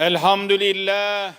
الحمد لله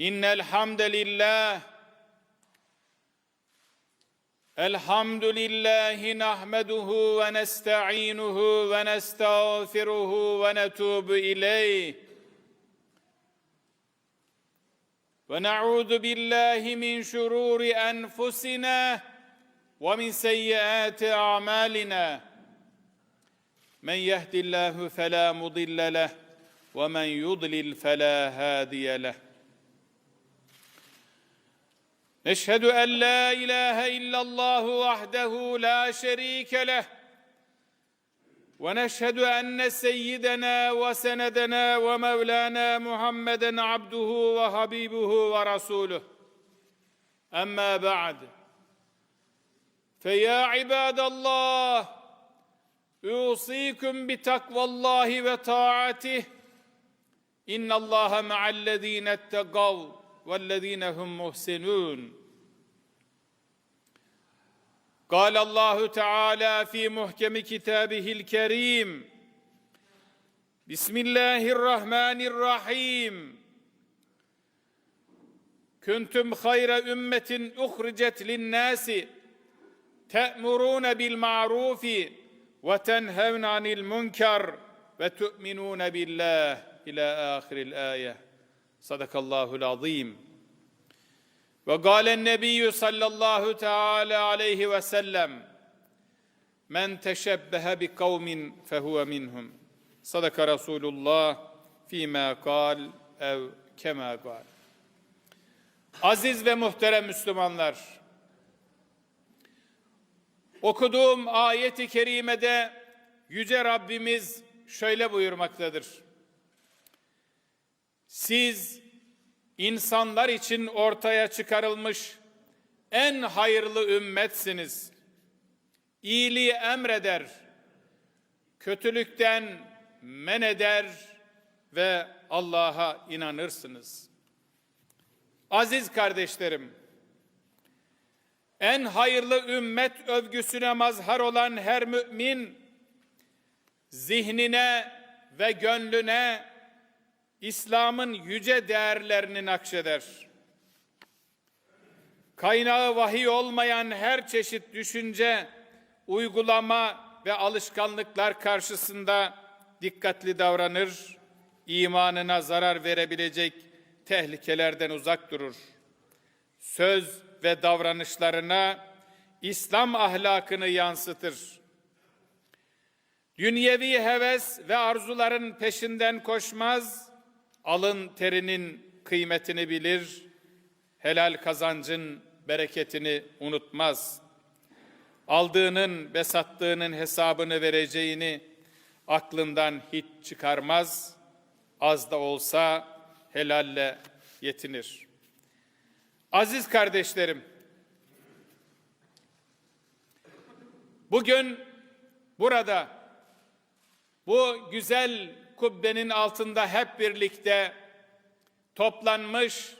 إن الحمد لله الحمد لله نحمده ونستعينه ونستغفره ونتوب إليه. ونعوذ بالله من شرور أنفسنا ومن سيئات أعمالنا. من يهد الله فلا مضل له ومن يضلل فلا هادي له. نشهد أن لا إله إلا الله وحده لا شريك له ونشهد أن سيدنا وسندنا ومولانا محمدا عبده وحبيبه ورسوله. أما بعد فيا عباد الله اوصيكم بتقوى الله وطاعته ان الله مع الذين اتقوا والذين هم محسنون قال الله تعالى في محكم كتابه الكريم بسم الله الرحمن الرحيم كنتم خير امه اخرجت للناس تامرون بالمعروف وتنهون عن المنكر وتؤمنون بالله الى اخر الايه صدق الله العظيم وقال النبي صلى الله تعالى عليه وسلم من تشبه بقوم فهو منهم صدق رسول الله فيما قال ev kema قال Aziz ve muhterem Müslümanlar, okuduğum ayeti kerimede Yüce Rabbimiz şöyle buyurmaktadır. Siz insanlar için ortaya çıkarılmış en hayırlı ümmetsiniz. İyiliği emreder, kötülükten men eder ve Allah'a inanırsınız. Aziz kardeşlerim, en hayırlı ümmet övgüsüne mazhar olan her mümin, zihnine ve gönlüne İslam'ın yüce değerlerini nakşeder. Kaynağı vahiy olmayan her çeşit düşünce, uygulama ve alışkanlıklar karşısında dikkatli davranır, imanına zarar verebilecek tehlikelerden uzak durur. Söz ve davranışlarına İslam ahlakını yansıtır. Dünyevi heves ve arzuların peşinden koşmaz, alın terinin kıymetini bilir, helal kazancın bereketini unutmaz. Aldığının ve sattığının hesabını vereceğini aklından hiç çıkarmaz, az da olsa helalle yetinir. Aziz kardeşlerim, bugün burada bu güzel kubbenin altında hep birlikte toplanmış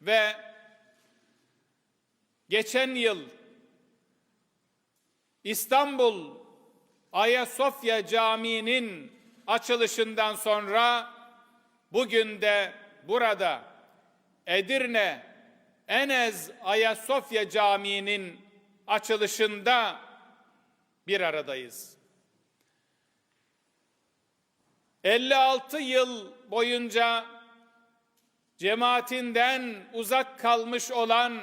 ve geçen yıl İstanbul Ayasofya Camii'nin açılışından sonra bugün de burada Edirne Enez Ayasofya Camii'nin açılışında bir aradayız. 56 yıl boyunca cemaatinden uzak kalmış olan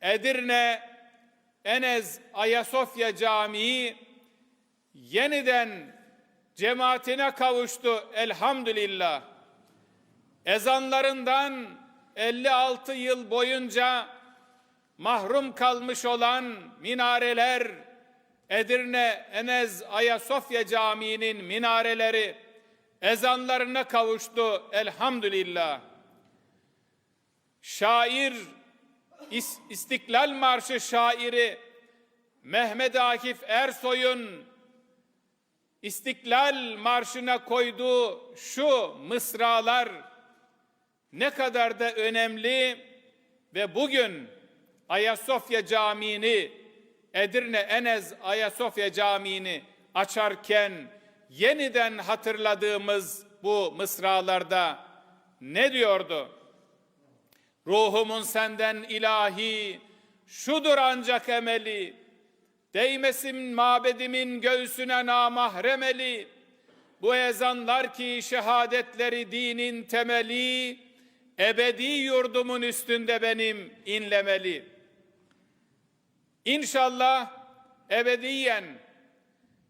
Edirne Enez Ayasofya Camii yeniden cemaatine kavuştu elhamdülillah. Ezanlarından 56 yıl boyunca mahrum kalmış olan minareler Edirne Enez Ayasofya Camii'nin minareleri ezanlarına kavuştu elhamdülillah. Şair İstiklal Marşı şairi Mehmet Akif Ersoy'un İstiklal Marşı'na koyduğu şu mısralar ne kadar da önemli ve bugün Ayasofya Camii'ni Edirne Enez Ayasofya Camii'ni açarken yeniden hatırladığımız bu mısralarda ne diyordu? Ruhumun senden ilahi, şudur ancak emeli, değmesin mabedimin göğsüne namahremeli, bu ezanlar ki şehadetleri dinin temeli, ebedi yurdumun üstünde benim inlemeli. İnşallah ebediyen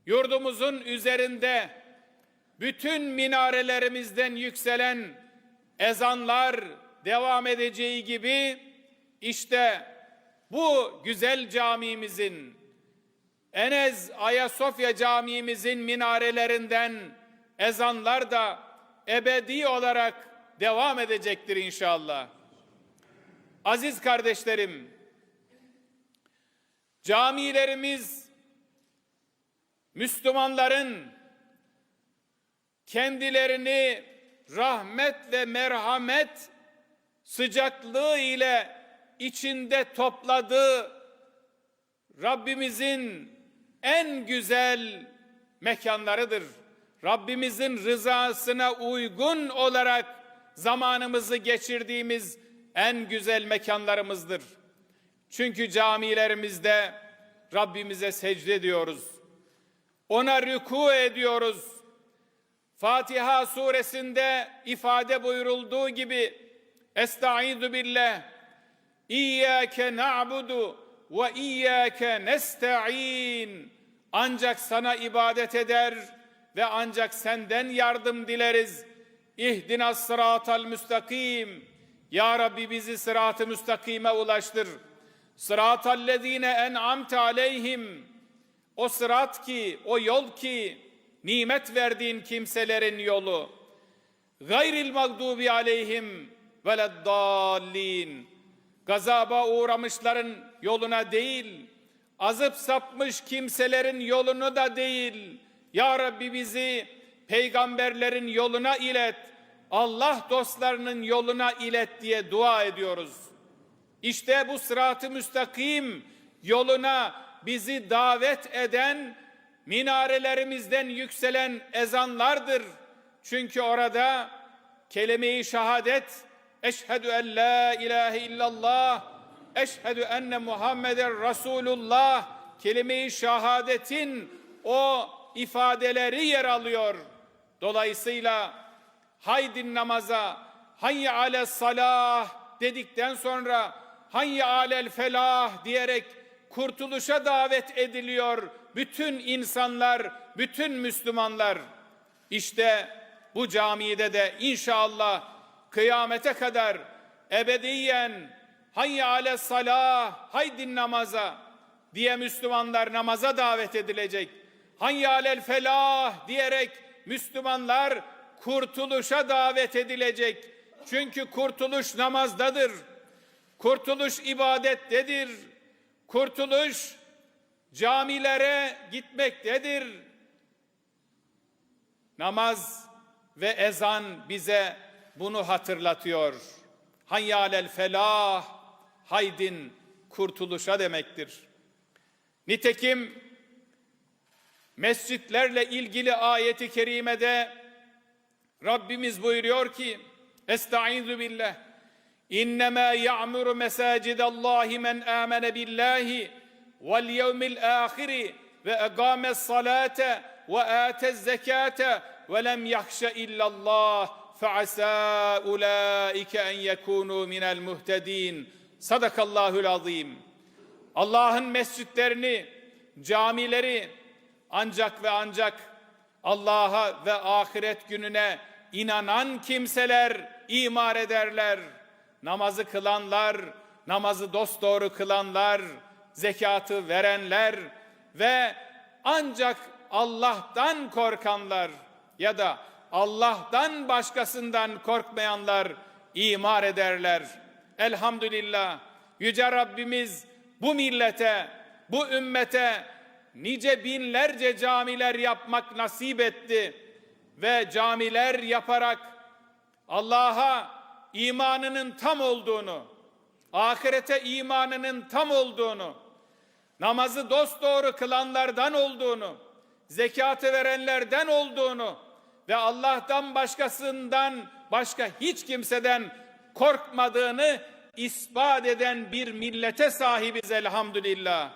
yurdumuzun üzerinde bütün minarelerimizden yükselen ezanlar devam edeceği gibi işte bu güzel camimizin Enez Ayasofya camimizin minarelerinden ezanlar da ebedi olarak devam edecektir inşallah. Aziz kardeşlerim, camilerimiz Müslümanların kendilerini rahmet ve merhamet sıcaklığı ile içinde topladığı Rabbimizin en güzel mekanlarıdır. Rabbimizin rızasına uygun olarak zamanımızı geçirdiğimiz en güzel mekanlarımızdır. Çünkü camilerimizde Rabbimize secde ediyoruz. Ona rüku ediyoruz. Fatiha suresinde ifade buyurulduğu gibi Estaizu billah İyyâke na'budu ve iyyâke nesta'in ancak sana ibadet eder ve ancak senden yardım dileriz. İhdina sıratal müstakim. Ya Rabbi bizi sırat-ı müstakime ulaştır. Sıratal lezine en'amte aleyhim. O sırat ki, o yol ki nimet verdiğin kimselerin yolu. Gayril mağdubi aleyhim veleddallin. Gazaba uğramışların yoluna değil, azıp sapmış kimselerin yolunu da değil. Ya Rabbi bizi peygamberlerin yoluna ilet, Allah dostlarının yoluna ilet diye dua ediyoruz. İşte bu sırat-ı müstakim yoluna bizi davet eden minarelerimizden yükselen ezanlardır. Çünkü orada kelime-i şehadet eşhedü en la ilahe illallah eşhedü enne Muhammeden Resulullah kelime-i şehadetin o ifadeleri yer alıyor. Dolayısıyla haydin namaza hayye ale salah dedikten sonra hayye alel felah diyerek kurtuluşa davet ediliyor bütün insanlar, bütün Müslümanlar. İşte bu camide de inşallah kıyamete kadar ebediyen hayye ale salah, haydin namaza diye Müslümanlar namaza davet edilecek. Hayye alel felah diyerek Müslümanlar kurtuluşa davet edilecek. Çünkü kurtuluş namazdadır. Kurtuluş ibadettedir. Kurtuluş camilere gitmektedir. Namaz ve ezan bize bunu hatırlatıyor. Hayyalel felah, haydin kurtuluşa demektir. Nitekim Mescitlerle ilgili ayeti kerimede Rabbimiz buyuruyor ki Estaizu billah İnnemâ ya'muru mesacidallâhi men âmene billâhi vel yevmil âhiri ve egâmes salâte ve âtez zekâte ve lem yahşe illallah fe'asâ ulâike en yekûnû minel muhtedîn. Sadakallâhul azîm. Allah'ın mescitlerini, camileri, ancak ve ancak Allah'a ve ahiret gününe inanan kimseler imar ederler. Namazı kılanlar, namazı dosdoğru kılanlar, zekatı verenler ve ancak Allah'tan korkanlar ya da Allah'tan başkasından korkmayanlar imar ederler. Elhamdülillah Yüce Rabbimiz bu millete, bu ümmete nice binlerce camiler yapmak nasip etti ve camiler yaparak Allah'a imanının tam olduğunu, ahirete imanının tam olduğunu, namazı dosdoğru kılanlardan olduğunu, zekatı verenlerden olduğunu ve Allah'tan başkasından başka hiç kimseden korkmadığını ispat eden bir millete sahibiz elhamdülillah.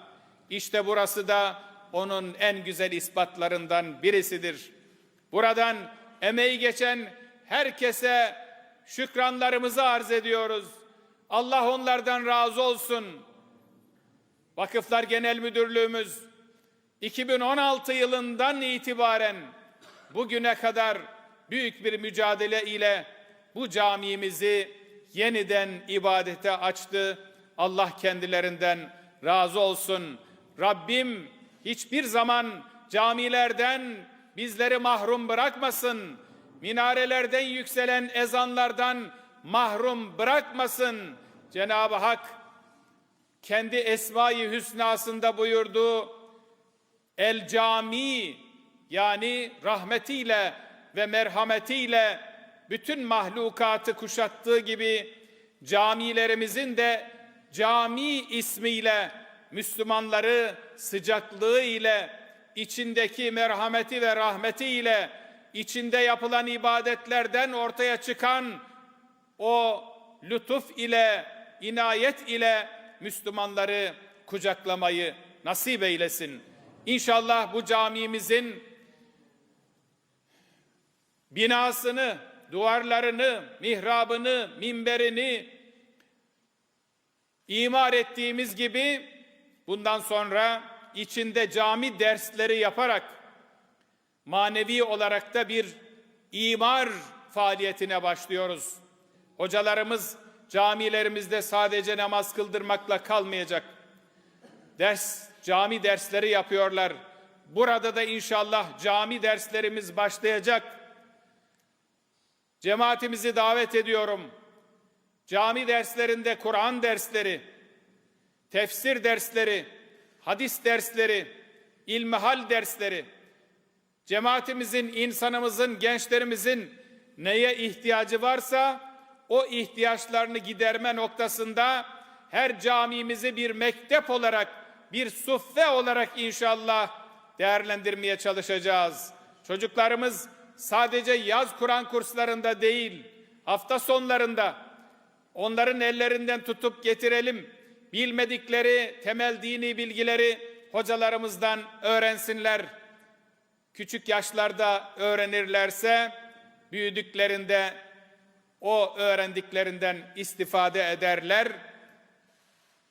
İşte burası da onun en güzel ispatlarından birisidir. Buradan emeği geçen herkese şükranlarımızı arz ediyoruz. Allah onlardan razı olsun. Vakıflar Genel Müdürlüğümüz 2016 yılından itibaren bugüne kadar büyük bir mücadele ile bu camimizi yeniden ibadete açtı. Allah kendilerinden razı olsun. Rabbim hiçbir zaman camilerden bizleri mahrum bırakmasın. Minarelerden yükselen ezanlardan mahrum bırakmasın. Cenab-ı Hak kendi Esma-i Hüsnasında buyurduğu El Cami yani rahmetiyle ve merhametiyle bütün mahlukatı kuşattığı gibi camilerimizin de cami ismiyle Müslümanları sıcaklığı ile içindeki merhameti ve rahmeti ile içinde yapılan ibadetlerden ortaya çıkan o lütuf ile inayet ile Müslümanları kucaklamayı nasip eylesin. İnşallah bu camimizin binasını, duvarlarını, mihrabını, minberini imar ettiğimiz gibi bundan sonra içinde cami dersleri yaparak manevi olarak da bir imar faaliyetine başlıyoruz. Hocalarımız camilerimizde sadece namaz kıldırmakla kalmayacak. Ders, cami dersleri yapıyorlar. Burada da inşallah cami derslerimiz başlayacak. Cemaatimizi davet ediyorum. Cami derslerinde Kur'an dersleri, tefsir dersleri, hadis dersleri, ilmihal dersleri, cemaatimizin, insanımızın, gençlerimizin neye ihtiyacı varsa o ihtiyaçlarını giderme noktasında her camimizi bir mektep olarak, bir suffe olarak inşallah değerlendirmeye çalışacağız. Çocuklarımız sadece yaz Kur'an kurslarında değil, hafta sonlarında onların ellerinden tutup getirelim. Bilmedikleri temel dini bilgileri hocalarımızdan öğrensinler. Küçük yaşlarda öğrenirlerse büyüdüklerinde o öğrendiklerinden istifade ederler.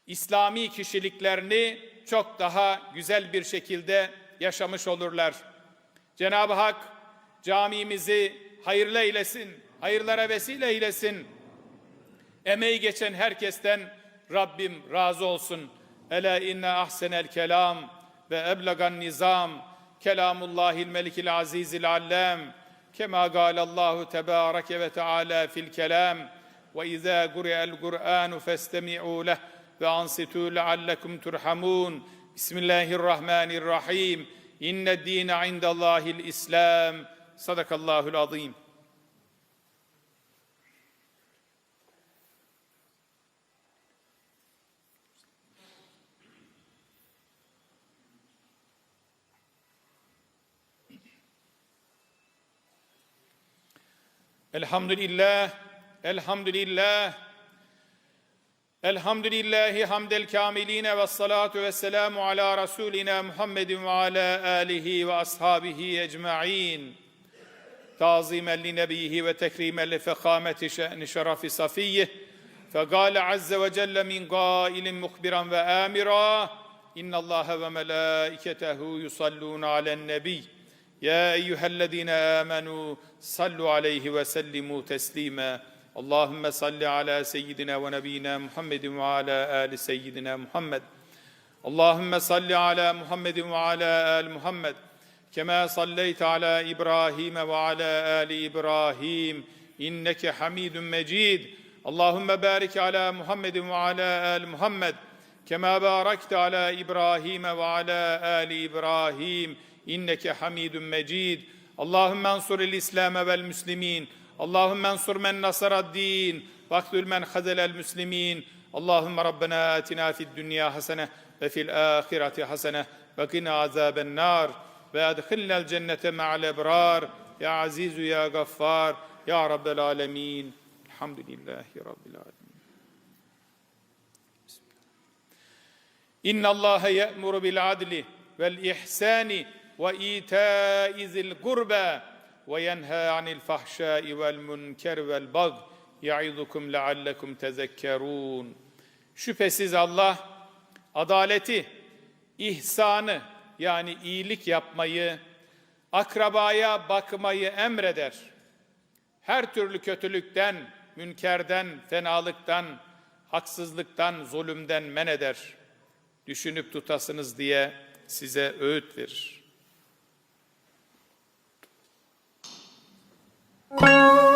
İslami kişiliklerini çok daha güzel bir şekilde yaşamış olurlar. Cenab-ı Hak camimizi hayırlı eylesin, hayırlara vesile eylesin. Emeği geçen herkesten Rabbim razı olsun. Ela inne ahsenel kelam ve eblegan nizam. Kelamullahil melikil azizil allem kema galallahu tebareke ve teala fil kelam. Ve izâ guri'el kur'anu festemi'û leh ve ansitû leallekum turhamun Bismillahirrahmanirrahim. İnne dîne indallâhil islam. Sadakallahul azim الاسلام صدق الله العظيم الحمد لله الحمد لله الحمد لله حمد الكاملين والصلاة والسلام على رسولنا محمد وعلى آله وأصحابه أجمعين تعظيما لنبيه وتكريما لفخامة شأن شرف صفيه فقال عز وجل من قائل مخبرا وآمرا إن الله وملائكته يصلون على النبي يا ايها الذين امنوا صلوا عليه وسلموا تسليما اللهم صل على سيدنا ونبينا محمد وعلى ال سيدنا محمد اللهم صل على محمد وعلى ال محمد كما صليت على ابراهيم وعلى ال ابراهيم انك حميد مجيد اللهم بارك على محمد وعلى ال محمد كما باركت على ابراهيم وعلى ال ابراهيم inneke hamidun mecid. Allahümme ensuril İslam'e vel müslimin. Allahümme ensur men nasarad din. Vaktül men hazelel müslimin. Allahümme Rabbena atina fid dünya hasene ve fil ahireti hasene ve kina azaben nar ve edhillel cennete ma'al ebrar ya azizu ya gaffar ya rabbel alemin elhamdülillahi rabbil alemin İnna Allah ye'muru bil adli vel ihsani وإيتاء ذي القربى وينهى عن الفحشاء والمنكر والبغي يعظكم لعلكم تذكرون Şüphesiz Allah adaleti, ihsanı yani iyilik yapmayı, akrabaya bakmayı emreder. Her türlü kötülükten, münkerden, fenalıktan, haksızlıktan, zulümden men eder. Düşünüp tutasınız diye size öğüt verir. 嗯